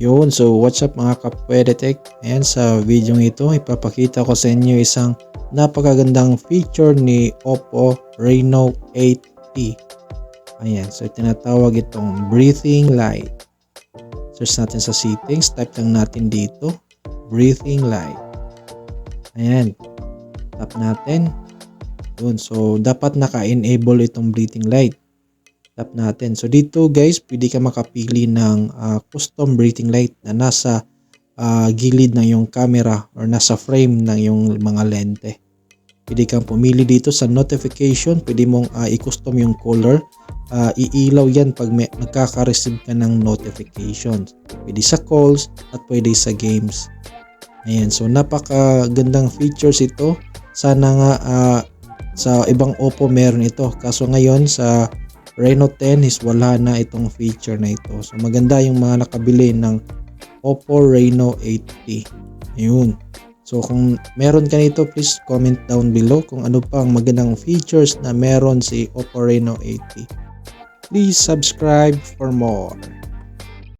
Yun, so what's up mga kapwedetek? Ayan, sa video ito, ipapakita ko sa inyo isang napakagandang feature ni Oppo Reno 8T. Ayan, so tinatawag itong breathing light. Search natin sa settings, type lang natin dito, breathing light. Ayan, tap natin. Yun, so dapat naka-enable itong breathing light tap natin. So dito guys, pwede ka makapili ng uh, custom breathing light na nasa uh, gilid ng yung camera or nasa frame ng yung mga lente. Pwede kang pumili dito sa notification, pwede mong uh, i-custom yung color. Uh, iilaw yan pag may, nagkaka-receive ka ng notifications. Pwede sa calls at pwede sa games. Ayan, so napakagandang features ito. Sana nga uh, sa ibang Oppo meron ito. Kaso ngayon sa Reno 10 is wala na itong feature na ito. So maganda yung mga nakabili ng Oppo Reno 8T. Ayun. So kung meron ka nito, please comment down below kung ano pang magandang features na meron si Oppo Reno 8T. Please subscribe for more.